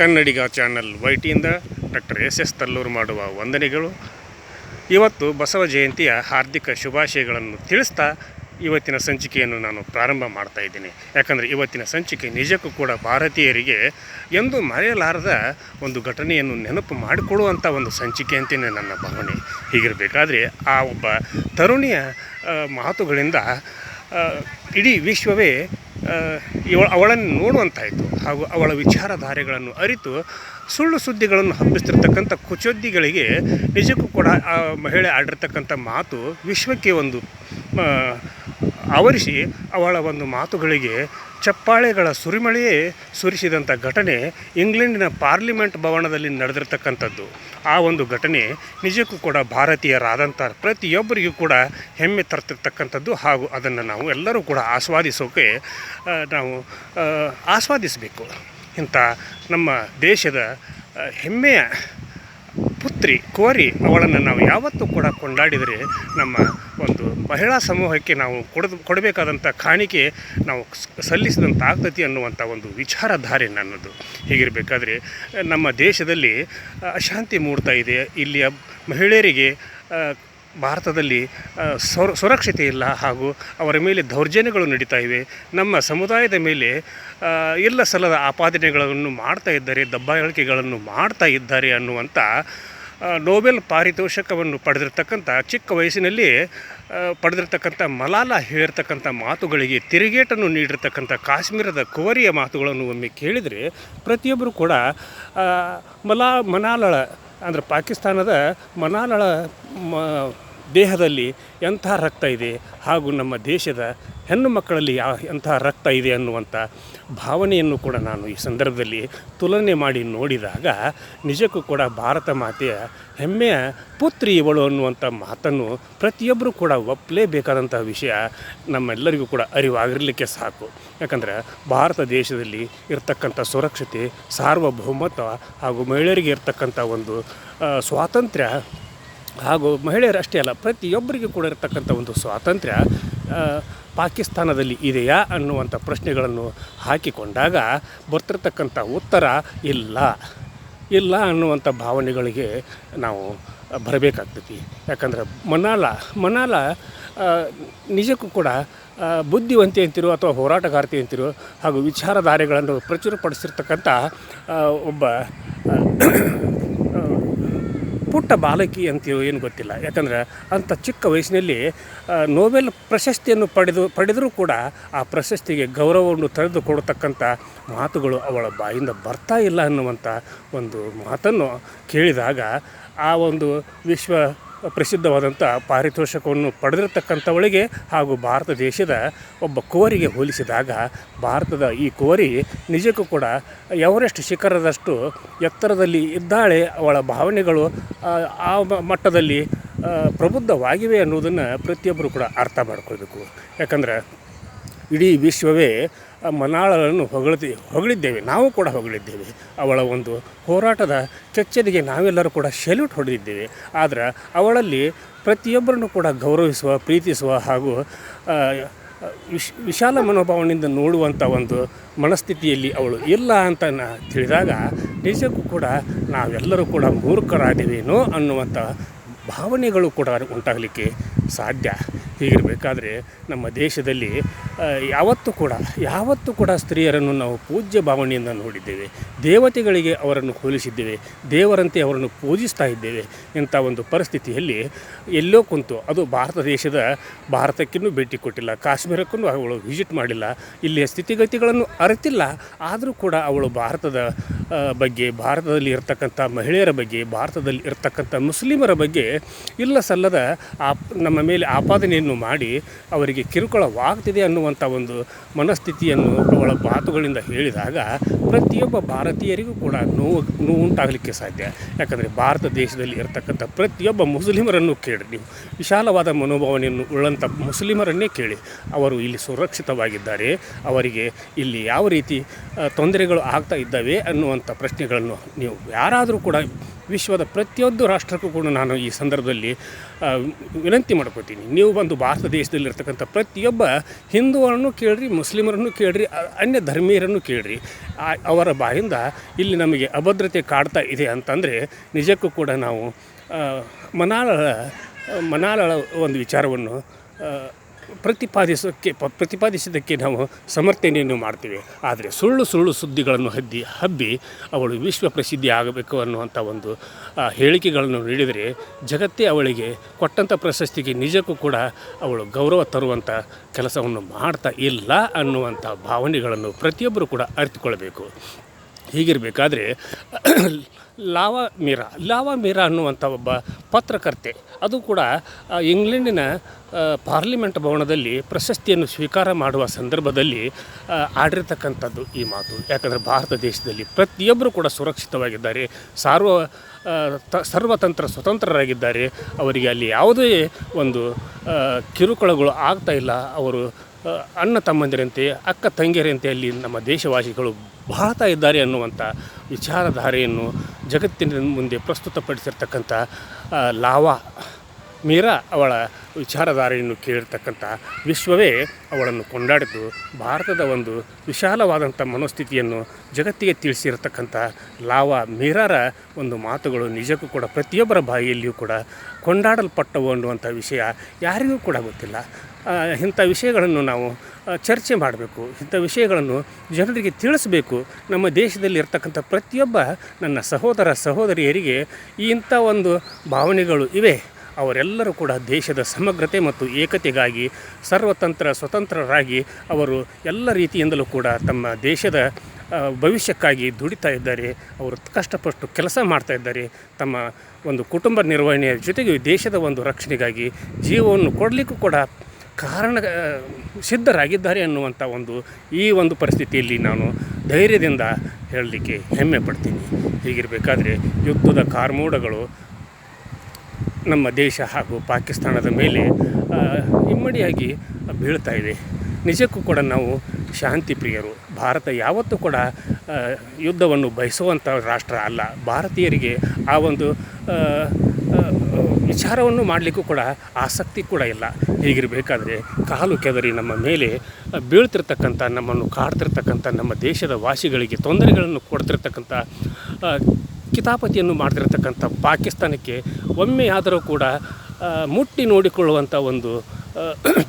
ಕನ್ನಡಿಗ channel ವೈಟಿಯಿಂದ doctor S S Tallur ಮಾಡುವ ವಂದನೆಗಳು. ಇವತ್ತು ಬಸವ ಜಯಂತಿಯ ಹಾರ್ದಿಕ ಶುಭಾಶಯಗಳನ್ನು ತಿಳಿಸ್ತಾ ಇವತ್ತಿನ ಸಂಚಿಕೆಯನ್ನು ನಾನು ಪ್ರಾರಂಭ ಮಾಡ್ತಾ ಇದ್ದೀನಿ. ಯಾಕಂದರೆ ಇವತ್ತಿನ ಸಂಚಿಕೆ ನಿಜಕ್ಕೂ ಕೂಡ ಭಾರತೀಯರಿಗೆ ಎಂದು ಮರೆಯಲಾರದ ಒಂದು ಘಟನೆಯನ್ನು ನೆನಪು ಮಾಡಿಕೊಡುವಂಥ ಒಂದು ಸಂಚಿಕೆ ಅಂತಲೇ ನನ್ನ ಭಾವನೆ. ಹೀಗಿರಬೇಕಾದ್ರೆ ಆ ಒಬ್ಬ ತರುಣಿಯ ಮಾತುಗಳಿಂದ ಇಡೀ ವಿಶ್ವವೇ ಇವ ಅವಳನ್ನು ನೋಡುವಂತಾಯಿತು ಹಾಗೂ ಅವಳ ವಿಚಾರಧಾರೆಗಳನ್ನು ಅರಿತು ಸುಳ್ಳು ಸುದ್ದಿಗಳನ್ನು ಹಬ್ಬಿಸ್ತಿರ್ತಕ್ಕಂಥ ಕುಚೋದ್ದಿಗಳಿಗೆ ನಿಜಕ್ಕೂ ಕೂಡ ಆ ಮಹಿಳೆ ಆಡಿರ್ತಕ್ಕಂಥ ಮಾತು ವಿಶ್ವಕ್ಕೆ ಒಂದು ಆವರಿಸಿ ಅವಳ ಒಂದು ಮಾತುಗಳಿಗೆ ಚಪ್ಪಾಳೆಗಳ ಸುರಿಮಳೆಯೇ ಸುರಿಸಿದಂಥ ಘಟನೆ ಇಂಗ್ಲೆಂಡಿನ ಪಾರ್ಲಿಮೆಂಟ್ ಭವನದಲ್ಲಿ ನಡೆದಿರ್ತಕ್ಕಂಥದ್ದು. ಆ ಒಂದು ಘಟನೆ ನಿಜಕ್ಕೂ ಕೂಡ ಭಾರತೀಯರಾದಂಥ ಪ್ರತಿಯೊಬ್ಬರಿಗೂ ಕೂಡ ಹೆಮ್ಮೆ ತರ್ತಿರ್ತಕ್ಕಂಥದ್ದು ಹಾಗೂ ಅದನ್ನು ನಾವು ಎಲ್ಲರೂ ಕೂಡ ಆಸ್ವಾದಿಸೋಕೆ ನಾವು ಆಸ್ವಾದಿಸಬೇಕು. ಇಂಥ ನಮ್ಮ ದೇಶದ ಹೆಮ್ಮೆಯ ಪುತ್ರಿ ಕೋರಿ ಅವಳನ್ನು ನಾವು ಯಾವತ್ತೂ ಕೂಡ ಕೊಂಡಾಡಿದರೆ ನಮ್ಮ ಒಂದು ಮಹಿಳಾ ಸಮೂಹಕ್ಕೆ ನಾವು ಕೊಡದು ಕೊಡಬೇಕಾದಂಥ ಕಾಣಿಕೆ ನಾವು ಸಲ್ಲಿಸಿದಂಥ ಆಗ್ತತಿ ಅನ್ನುವಂಥ ಒಂದು ವಿಚಾರಧಾರೆ ನನ್ನದು. ಹೀಗಿರಬೇಕಾದ್ರೆ ನಮ್ಮ ದೇಶದಲ್ಲಿ ಅಶಾಂತಿ ಮೂಡ್ತಾ ಇದೆ. ಇಲ್ಲಿಯ ಮಹಿಳೆಯರಿಗೆ ಭಾರತದಲ್ಲಿ ಸುರಕ್ಷತೆ ಇಲ್ಲ ಹಾಗೂ ಅವರ ಮೇಲೆ ದೌರ್ಜನ್ಯಗಳು ನಡೀತಾ ಇವೆ. ನಮ್ಮ ಸಮುದಾಯದ ಮೇಲೆ ಎಲ್ಲ ಸಲದ ಆಪಾದನೆಗಳನ್ನು ಮಾಡ್ತಾ ಇದ್ದಾರೆ, ದಬ್ಬಾಳಿಕೆಗಳನ್ನು ಮಾಡ್ತಾ ಇದ್ದಾರೆ ಅನ್ನುವಂಥ ನೊಬೆಲ್ ಪಾರಿತೋಷಕವನ್ನು ಪಡೆದಿರ್ತಕ್ಕಂಥ, ಚಿಕ್ಕ ವಯಸ್ಸಿನಲ್ಲಿ ಪಡೆದಿರ್ತಕ್ಕಂಥ ಮಲಾಲ ಹೇಳಿರ್ತಕ್ಕಂಥ ಮಾತುಗಳಿಗೆ ತಿರುಗೇಟನ್ನು ನೀಡಿರ್ತಕ್ಕಂಥ ಕಾಶ್ಮೀರದ ಕುವರಿಯ ಮಾತುಗಳನ್ನು ಒಮ್ಮೆ ಕೇಳಿದರೆ ಪ್ರತಿಯೊಬ್ಬರು ಕೂಡ ಮಲಾ ಮನಾಲಳ, ಅಂದರೆ ಪಾಕಿಸ್ತಾನದ ಮನಾಲಳ ಮ ದೇಹದಲ್ಲಿ ಎಂಥ ರಕ್ತ ಇದೆ ಹಾಗೂ ನಮ್ಮ ದೇಶದ ಹೆಣ್ಣು ಮಕ್ಕಳಲ್ಲಿ ಯಾವ ಎಂಥ ರಕ್ತ ಇದೆ ಅನ್ನುವಂಥ ಭಾವನೆಯನ್ನು ಕೂಡ ನಾನು ಈ ಸಂದರ್ಭದಲ್ಲಿ ತುಲನೆ ಮಾಡಿ ನೋಡಿದಾಗ ನಿಜಕ್ಕೂ ಕೂಡ ಭಾರತ ಮಾತೆಯ ಹೆಮ್ಮೆಯ ಪುತ್ರಿ ಇವಳು ಅನ್ನುವಂಥ ಮಾತನ್ನು ಪ್ರತಿಯೊಬ್ಬರೂ ಕೂಡ ಒಪ್ಪಲೇಬೇಕಾದಂಥ ವಿಷಯ ನಮ್ಮೆಲ್ಲರಿಗೂ ಕೂಡ ಅರಿವಾಗಿರಲಿಕ್ಕೆ ಸಾಕು. ಯಾಕಂದರೆ ಭಾರತ ದೇಶದಲ್ಲಿ ಇರತಕ್ಕಂಥ ಸುರಕ್ಷತೆ, ಸಾರ್ವಭೌಮತ್ವ ಹಾಗೂ ಮಹಿಳೆಯರಿಗೆ ಇರತಕ್ಕಂಥ ಒಂದು ಸ್ವಾತಂತ್ರ್ಯ ಹಾಗೂ ಮಹಿಳೆಯರಷ್ಟೇ ಅಲ್ಲ, ಪ್ರತಿಯೊಬ್ಬರಿಗೂ ಕೂಡ ಇರತಕ್ಕಂಥ ಒಂದು ಸ್ವಾತಂತ್ರ್ಯ ಪಾಕಿಸ್ತಾನದಲ್ಲಿ ಇದೆಯಾ ಅನ್ನುವಂಥ ಪ್ರಶ್ನೆಗಳನ್ನು ಹಾಕಿಕೊಂಡಾಗ ಬರ್ತಿರ್ತಕ್ಕಂಥ ಉತ್ತರ ಇಲ್ಲ. ಇಲ್ಲ ಅನ್ನುವಂಥ ಭಾವನೆಗಳಿಗೆ ನಾವು ಬರಬೇಕಾಗ್ತೈತಿ. ಯಾಕಂದ್ರೆ ಮನಾಲ ಮನಾಲ ನಿಜಕ್ಕೂ ಕೂಡ ಬುದ್ಧಿವಂತೆ ಅಂತಿರೋ ಅಥವಾ ಹೋರಾಟಗಾರ್ತಿ ಅಂತಿರೋ ಹಾಗೂ ವಿಚಾರಧಾರೆಗಳನ್ನು ಪ್ರಚುರಪಡಿಸಿರ್ತಕ್ಕಂಥ ಒಬ್ಬ ಪುಟ್ಟ ಬಾಲಕಿ ಅಂತೀವೋ ಏನು ಗೊತ್ತಿಲ್ಲ. ಯಾಕಂದ್ರೆ ಅಂಥ ಚಿಕ್ಕ ವಯಸ್ಸಿನಲ್ಲಿ ನೋಬೆಲ್ ಪ್ರಶಸ್ತಿಯನ್ನು ಪಡೆದು, ಪಡೆದರೂ ಕೂಡ ಆ ಪ್ರಶಸ್ತಿಗೆ ಗೌರವವನ್ನು ತೆಗೆದುಕೊಡ್ತಕ್ಕಂಥ ಮಾತುಗಳು ಅವಳ ಬಾಯಿಂದ ಬರ್ತಾ ಇಲ್ಲ ಅನ್ನುವಂಥ ಒಂದು ಮಾತನ್ನು ಕೇಳಿದಾಗ ಆ ಒಂದು ವಿಶ್ವ ಪ್ರಸಿದ್ಧವಾದಂಥ ಪಾರಿತೋಷಕವನ್ನು ಪಡೆದಿರತಕ್ಕಂಥವಳಿಗೆ ಹಾಗೂ ಭಾರತ ದೇಶದ ಒಬ್ಬ ಕೋರಿಗೆ ಹೋಲಿಸಿದಾಗ ಭಾರತದ ಈ ಕೋರಿ ನಿಜಕ್ಕೂ ಕೂಡ ಎವರೆಸ್ಟ್ ಶಿಖರದಷ್ಟು ಎತ್ತರದಲ್ಲಿ ಇದ್ದಾಳೆ. ಅವಳ ಭಾವನೆಗಳು ಆ, ಮಟ್ಟದಲ್ಲಿ ಪ್ರಬುದ್ಧವಾಗಿವೆ ಅನ್ನೋದನ್ನು ಪ್ರತಿಯೊಬ್ಬರು ಕೂಡ ಅರ್ಥ ಮಾಡ್ಕೊಳ್ಬೇಕು. ಯಾಕಂದ್ರೆ ಇಡೀ ವಿಶ್ವವೇ ಆ ಮನಾಳಗಳನ್ನು ಹೊಗಳುತ್ತಿ ಹೊಗಳಿದ್ದೇವೆ. ನಾವು ಕೂಡ ಹೊಗಳಿದ್ದೇವೆ. ಅವಳ ಒಂದು ಹೋರಾಟದ ಚಚ್ಚರಿಗೆ ನಾವೆಲ್ಲರೂ ಕೂಡ ಸೆಲ್ಯೂಟ್ ಹೊಡೆದಿದ್ದೇವೆ. ಆದರೆ ಅವಳಲ್ಲಿ ಪ್ರತಿಯೊಬ್ಬರನ್ನು ಕೂಡ ಗೌರವಿಸುವ, ಪ್ರೀತಿಸುವ ಹಾಗೂ ವಿಶ್, ವಿಶಾಲ ಮನೋಭಾವನೆಯಿಂದ ನೋಡುವಂಥ ಒಂದು ಮನಸ್ಥಿತಿಯಲ್ಲಿ ಅವಳು ಇಲ್ಲ ಅಂತ ತಿಳಿದಾಗ ನಿಜಕ್ಕೂ ಕೂಡ ನಾವೆಲ್ಲರೂ ಕೂಡ ಮೂರ್ಖರಾದಿವೇನೋ ಅನ್ನುವಂಥ ಭಾವನೆಗಳು ಕೂಡ ಉಂಟಾಗಲಿಕ್ಕೆ ಸಾಧ್ಯ. ಹೀಗಿರಬೇಕಾದ್ರೆ ನಮ್ಮ ದೇಶದಲ್ಲಿ ಯಾವತ್ತೂ ಕೂಡ ಯಾವತ್ತೂ ಕೂಡ ಸ್ತ್ರೀಯರನ್ನು ನಾವು ಪೂಜ್ಯ ಭಾವನೆಯಿಂದ ನೋಡಿದ್ದೇವೆ. ದೇವತೆಗಳಿಗೆ ಅವರನ್ನು ಹೋಲಿಸಿದ್ದೇವೆ. ದೇವರಂತೆ ಅವರನ್ನು ಪೂಜಿಸ್ತಾ ಇದ್ದೇವೆ ಇಂಥ ಒಂದು ಪರಿಸ್ಥಿತಿಯಲ್ಲಿ ಎಲ್ಲೋ ಕುಂತು, ಅದು ಭಾರತ ದೇಶದ ಭಾರತಕ್ಕಿನ್ನೂ ಭೇಟಿ ಕೊಟ್ಟಿಲ್ಲ, ಕಾಶ್ಮೀರಕ್ಕೂ ಅವಳು ವಿಸಿಟ್ ಮಾಡಿಲ್ಲ, ಇಲ್ಲಿಯ ಸ್ಥಿತಿಗತಿಗಳನ್ನು ಅರಿತಿಲ್ಲ. ಆದರೂ ಕೂಡ ಅವಳು ಭಾರತದ ಬಗ್ಗೆ, ಭಾರತದಲ್ಲಿ ಇರತಕ್ಕಂಥ ಮಹಿಳೆಯರ ಬಗ್ಗೆ, ಭಾರತದಲ್ಲಿ ಇರತಕ್ಕಂಥ ಮುಸ್ಲಿಮರ ಬಗ್ಗೆ ಇಲ್ಲ ಸಲ್ಲದ ಆಪ್, ನಮ್ಮ ಮೇಲೆ ಆಪಾದನೆಯನ್ನು ಮಾಡಿ ಅವರಿಗೆ ಕಿರುಕುಳವಾಗ್ತಿದೆ ಅನ್ನುವಂಥ ಒಂದು ಮನಸ್ಥಿತಿಯನ್ನು ಅವಳ ಮಾತುಗಳಿಂದ ಹೇಳಿದಾಗ ಪ್ರತಿಯೊಬ್ಬ ಭಾರತೀಯರಿಗೂ ಕೂಡ ನೋವು ನೋವು ಉಂಟಾಗಲಿಕ್ಕೆ ಸಾಧ್ಯ. ಯಾಕಂದರೆ ಭಾರತ ದೇಶದಲ್ಲಿ ಇರತಕ್ಕಂಥ ಪ್ರತಿಯೊಬ್ಬ ಮುಸ್ಲಿಮರನ್ನು ಕೇಳಿ, ನೀವು ವಿಶಾಲವಾದ ಮನೋಭಾವನೆಯನ್ನು ಉಳ್ಳಂಥ ಮುಸ್ಲಿಮರನ್ನೇ ಕೇಳಿ, ಅವರು ಇಲ್ಲಿ ಸುರಕ್ಷಿತವಾಗಿದ್ದಾರೆ, ಅವರಿಗೆ ಇಲ್ಲಿ ಯಾವ ರೀತಿ ತೊಂದರೆಗಳು ಆಗ್ತಾ ಇದ್ದಾವೆ ಅನ್ನುವಂಥ ಪ್ರಶ್ನೆಗಳನ್ನು ನೀವು ಯಾರಾದರೂ ಕೂಡ ವಿಶ್ವದ ಪ್ರತಿಯೊಂದು ರಾಷ್ಟ್ರಕ್ಕೂ ಕೂಡ ನಾನು ಈ ಸಂದರ್ಭದಲ್ಲಿ ವಿನಂತಿ ಮಾಡ್ಕೋತೀನಿ. ನೀವು ಬಂದು ಭಾರತ ದೇಶದಲ್ಲಿರ್ತಕ್ಕಂಥ ಪ್ರತಿಯೊಬ್ಬ ಹಿಂದುವನ್ನು ಕೇಳ್ರಿ, ಮುಸ್ಲಿಮರನ್ನು ಕೇಳ್ರಿ ಅನ್ಯ ಧರ್ಮೀಯರನ್ನು ಕೇಳ್ರಿ. ಅವರ ಬಾಯಿಂದ ಇಲ್ಲಿ ನಮಗೆ ಅಭದ್ರತೆ ಕಾಡ್ತಾ ಇದೆ ಅಂತಂದರೆ ನಿಜಕ್ಕೂ ಕೂಡ ನಾವು ಮನಾಳ ಮನಾಳಳ ಒಂದು ವಿಚಾರವನ್ನು ಪ್ರತಿಪಾದಿಸೋಕ್ಕೆ ಪ್ರತಿಪಾದಿಸಿದ್ದಕ್ಕೆ ನಾವು ಸಮರ್ಥನೆಯನ್ನು ಮಾಡ್ತೀವಿ. ಆದರೆ ಸುಳ್ಳು ಸುಳ್ಳು ಸುದ್ದಿಗಳನ್ನು ಹದ್ದಿ ಹಬ್ಬಿ ಅವಳು ವಿಶ್ವ ಪ್ರಸಿದ್ಧಿ ಆಗಬೇಕು ಅನ್ನುವಂಥ ಒಂದು ಹೇಳಿಕೆಗಳನ್ನು ನೀಡಿದರೆ ಜಗತ್ತೇ ಅವಳಿಗೆ ಕೊಟ್ಟಂಥ ಪ್ರಶಸ್ತಿಗೆ ನಿಜಕ್ಕೂ ಕೂಡ ಅವಳು ಗೌರವ ತರುವಂಥ ಕೆಲಸವನ್ನು ಮಾಡ್ತಾ ಇಲ್ಲ ಅನ್ನುವಂಥ ಭಾವನೆಗಳನ್ನು ಪ್ರತಿಯೊಬ್ಬರು ಕೂಡ ಅರಿತುಕೊಳ್ಬೇಕು. ಹೀಗಿರಬೇಕಾದ್ರೆ ಲಾವಾ ಮೀರಾ ಲಾವಾ ಮೀರಾ ಅನ್ನುವಂಥ ಒಬ್ಬ ಪತ್ರಕರ್ತೆ. ಅದು ಕೂಡ ಇಂಗ್ಲೆಂಡಿನ ಪಾರ್ಲಿಮೆಂಟ್ ಭವನದಲ್ಲಿ ಪ್ರಶಸ್ತಿಯನ್ನು ಸ್ವೀಕಾರ ಮಾಡುವ ಸಂದರ್ಭದಲ್ಲಿ ಆಡಿರ್ತಕ್ಕಂಥದ್ದು ಈ ಮಾತು. ಯಾಕಂದರೆ ಭಾರತ ದೇಶದಲ್ಲಿ ಪ್ರತಿಯೊಬ್ಬರು ಕೂಡ ಸುರಕ್ಷಿತವಾಗಿದ್ದಾರೆ. ಸಾರ್ವ ತ, ಸರ್ವತಂತ್ರ ಸ್ವತಂತ್ರರಾಗಿದ್ದಾರೆ. ಅವರಿಗೆ ಅಲ್ಲಿ ಯಾವುದೇ ಒಂದು ಕಿರುಕುಳಗಳು ಆಗ್ತಾ ಇಲ್ಲ. ಅವರು ಅಣ್ಣ ತಮ್ಮಂದಿರಂತೆ, ಅಕ್ಕ ತಂಗಿಯರಂತೆ ಅಲ್ಲಿ ನಮ್ಮ ದೇಶವಾಸಿಗಳು ಬಾಳ್ತಾ ಇದ್ದಾರೆ ಅನ್ನುವಂಥ ವಿಚಾರಧಾರೆಯನ್ನು ಜಗತ್ತಿನ ಮುಂದೆ ಪ್ರಸ್ತುತಪಡಿಸಿರ್ತಕ್ಕಂಥ ಲಾವಾ ಮೀರಾ ಅವಳ ವಿಚಾರಧಾರೆಯನ್ನು ಕೇಳಿರ್ತಕ್ಕಂಥ ವಿಶ್ವವೇ ಅವಳನ್ನು ಕೊಂಡಾಡಿದ್ದು, ಭಾರತದ ಒಂದು ವಿಶಾಲವಾದಂಥ ಮನೋಸ್ಥಿತಿಯನ್ನು ಜಗತ್ತಿಗೆ ತಿಳಿಸಿರ್ತಕ್ಕಂಥ ಲಾವಾ ಮೀರಾರ ಒಂದು ಮಾತುಗಳು ನಿಜಕ್ಕೂ ಕೂಡ ಪ್ರತಿಯೊಬ್ಬರ ಬಾಯಿಯಲ್ಲಿಯೂ ಕೂಡ ಕೊಂಡಾಡಲ್ಪಟ್ಟವು ಅನ್ನುವಂಥ ವಿಷಯ ಯಾರಿಗೂ ಕೂಡ ಗೊತ್ತಿಲ್ಲ. ಇಂಥ ವಿಷಯಗಳನ್ನು ನಾವು ಚರ್ಚೆ ಮಾಡಬೇಕು. ಇಂಥ ವಿಷಯಗಳನ್ನು ಜನರಿಗೆ ತಿಳಿಸಬೇಕು. ನಮ್ಮ ದೇಶದಲ್ಲಿ ಇರ್ತಕ್ಕಂಥ ಪ್ರತಿಯೊಬ್ಬ ನನ್ನ ಸಹೋದರ ಸಹೋದರಿಯರಿಗೆ ಇಂಥ ಒಂದು ಭಾವನೆಗಳು ಇವೆ. ಅವರೆಲ್ಲರೂ ಕೂಡ ದೇಶದ ಸಮಗ್ರತೆ ಮತ್ತು ಏಕತೆಗಾಗಿ, ಸರ್ವತಂತ್ರ ಸ್ವತಂತ್ರರಾಗಿ ಅವರು ಎಲ್ಲ ರೀತಿಯಿಂದಲೂ ಕೂಡ ತಮ್ಮ ದೇಶದ ಭವಿಷ್ಯಕ್ಕಾಗಿ ದುಡಿತಾ ಇದ್ದಾರೆ. ಅವರು ಕಷ್ಟಪಟ್ಟು ಕೆಲಸ ಮಾಡ್ತಾ ಇದ್ದಾರೆ. ತಮ್ಮ ಒಂದು ಕುಟುಂಬ ನಿರ್ವಹಣೆಯ ಜೊತೆಗೆ ದೇಶದ ಒಂದು ರಕ್ಷಣೆಗಾಗಿ ಜೀವವನ್ನು ಕೊಡಲಿಕ್ಕೂ ಕೂಡ ಕಾರಣ ಸಿದ್ಧರಾಗಿದ್ದಾರೆ ಅನ್ನುವಂಥ ಒಂದು, ಈ ಒಂದು ಪರಿಸ್ಥಿತಿಯಲ್ಲಿ ನಾನು ಧೈರ್ಯದಿಂದ ಹೇಳಲಿಕ್ಕೆ ಹೆಮ್ಮೆ ಪಡ್ತೀನಿ. ಹೀಗಿರಬೇಕಾದ್ರೆ ಯುದ್ಧದ ಕಾರ್ಮೋಡಗಳು ನಮ್ಮ ದೇಶ ಹಾಗೂ ಪಾಕಿಸ್ತಾನದ ಮೇಲೆ ಇಮ್ಮಡಿಯಾಗಿ ಬೀಳ್ತಾ ಇದೆ. ನಿಜಕ್ಕೂ ಕೂಡ ನಾವು ಶಾಂತಿ ಪ್ರಿಯರು. ಭಾರತ ಯಾವತ್ತೂ ಕೂಡ ಯುದ್ಧವನ್ನು ಬಯಸುವಂಥ ರಾಷ್ಟ್ರ ಅಲ್ಲ. ಭಾರತೀಯರಿಗೆ ಆ ಒಂದು ವಿಚಾರವನ್ನು ಮಾಡಲಿಕ್ಕೂ ಕೂಡ ಆಸಕ್ತಿ ಕೂಡ ಇಲ್ಲ. ಹೀಗಿರಬೇಕಾದ್ರೆ ಕಾಲು ಕೆದರಿ ನಮ್ಮ ಮೇಲೆ ಬೀಳ್ತಿರ್ತಕ್ಕಂಥ, ನಮ್ಮನ್ನು ಕಾಡ್ತಿರ್ತಕ್ಕಂಥ, ನಮ್ಮ ದೇಶದ ವಾಸಿಗಳಿಗೆ ತೊಂದರೆಗಳನ್ನು ಕೊಡ್ತಿರ್ತಕ್ಕಂಥ ಕಿತಾಪತಿಯನ್ನು ಮಾಡ್ತಿರ್ತಕ್ಕಂಥ ಪಾಕಿಸ್ತಾನಕ್ಕೆ ಒಮ್ಮೆಯಾದರೂ ಕೂಡ ಮುಟ್ಟಿ ನೋಡಿಕೊಳ್ಳುವಂಥ ಒಂದು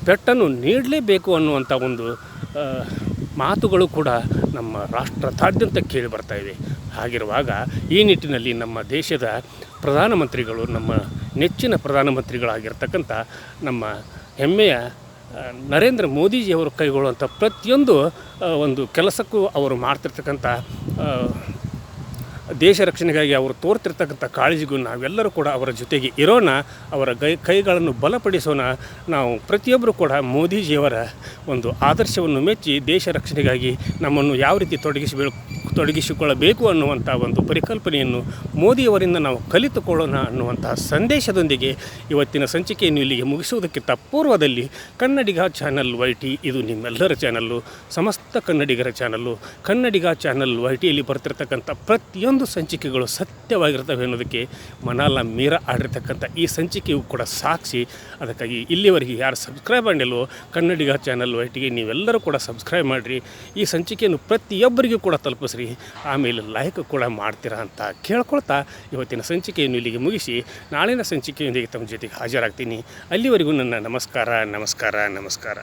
ಪೆಟ್ಟನ್ನು ನೀಡಲೇಬೇಕು ಅನ್ನುವಂಥ ಒಂದು ಮಾತುಗಳು ಕೂಡ ನಮ್ಮ ರಾಷ್ಟ್ರದಾದ್ಯಂತ ಕೇಳಿ ಬರ್ತಾ ಇವೆ. ಹಾಗಿರುವಾಗ ಈ ನಿಟ್ಟಿನಲ್ಲಿ ನಮ್ಮ ದೇಶದ ಪ್ರಧಾನಮಂತ್ರಿಗಳು, ನಮ್ಮ ನೆಚ್ಚಿನ ಪ್ರಧಾನಮಂತ್ರಿಗಳಾಗಿರ್ತಕ್ಕಂಥ ನಮ್ಮ ಹೆಮ್ಮೆಯ ನರೇಂದ್ರ ಮೋದಿಜಿಯವರು ಕೈಗೊಳ್ಳುವಂಥ ಪ್ರತಿಯೊಂದು ಒಂದು ಕೆಲಸಕ್ಕೂ ಅವರು ಮಾಡ್ತಿರ್ತಕ್ಕಂಥ ದೇಶ ರಕ್ಷಣೆಗಾಗಿ ಅವರು ತೋರ್ತಿರ್ತಕ್ಕಂಥ ಕಾಳಜಿಗೂ ನಾವೆಲ್ಲರೂ ಕೂಡ ಅವರ ಜೊತೆಗೆ ಇರೋಣ, ಅವರ ಗೈ, ಕೈಗಳನ್ನು ಬಲಪಡಿಸೋಣ. ನಾವು ಪ್ರತಿಯೊಬ್ಬರು ಕೂಡ ಮೋದಿಜಿಯವರ ಒಂದು ಆದರ್ಶವನ್ನು ಮೆಚ್ಚಿ ದೇಶ ರಕ್ಷಣೆಗಾಗಿ ನಮ್ಮನ್ನು ಯಾವ ರೀತಿ ತೊಡಗಿಸಬೇ ತೊಡಗಿಸಿಕೊಳ್ಳಬೇಕು ಅನ್ನುವಂಥ ಒಂದು ಪರಿಕಲ್ಪನೆಯನ್ನು ಮೋದಿಯವರಿಂದ ನಾವು ಕಲಿತುಕೊಳ್ಳೋಣ ಅನ್ನುವಂತಹ ಸಂದೇಶದೊಂದಿಗೆ ಇವತ್ತಿನ ಸಂಚಿಕೆಯನ್ನು ಇಲ್ಲಿಗೆ ಮುಗಿಸುವುದಕ್ಕಿಂತ ಪೂರ್ವದಲ್ಲಿ ಕನ್ನಡಿಗ ಚಾನಲ್ ವೈ ಟಿ ಇದು ನಿಮ್ಮೆಲ್ಲರ ಚಾನಲ್ಲು, ಸಮಸ್ತ ಕನ್ನಡಿಗರ ಚಾನಲ್ಲು. ಕನ್ನಡಿಗ ಚಾನಲ್ ವೈ ಟಿಯಲ್ಲಿ ಬರ್ತಿರ್ತಕ್ಕಂಥ ಪ್ರತಿಯೊಂದು ಸಂಚಿಕೆಗಳು ಸತ್ಯವಾಗಿರ್ತವೆ ಅನ್ನೋದಕ್ಕೆ ಮನಾಲ ಮೀರ ಆಡಿರ್ತಕ್ಕಂಥ ಈ ಸಂಚಿಕೆಯು ಕೂಡ ಸಾಕ್ಷಿ. ಅದಕ್ಕಾಗಿ ಇಲ್ಲಿವರೆಗೆ ಯಾರು ಸಬ್ಸ್ಕ್ರೈಬ್ ಮಾಡಿಲ್ವೋ, ಕನ್ನಡಿಗ ಚಾನಲ್ ವೈ ಟಿಗೆ ನೀವೆಲ್ಲರೂ ಕೂಡ ಸಬ್ಸ್ಕ್ರೈಬ್ ಮಾಡಿರಿ. ಈ ಸಂಚಿಕೆಯನ್ನು ಪ್ರತಿಯೊಬ್ಬರಿಗೂ ಕೂಡ ತಲುಪಿಸ್ರಿ. ಆಮೇಲೆ ಲೈಕ್ ಕೂಡ ಮಾಡ್ತೀರಾ ಅಂತ ಕೇಳ್ಕೊಳ್ತಾ ಇವತ್ತಿನ ಸಂಚಿಕೆಯನ್ನು ಇಲ್ಲಿಗೆ ಮುಗಿಸಿ, ನಾಳಿನ ಸಂಚಿಕೆಯೊಂದಿಗೆ ತಮ್ಮ ಜೊತೆಗೆ ಹಾಜರಾಗ್ತೀನಿ. ಅಲ್ಲಿವರೆಗೂ ನನ್ನ ನಮಸ್ಕಾರ ನಮಸ್ಕಾರ ನಮಸ್ಕಾರ.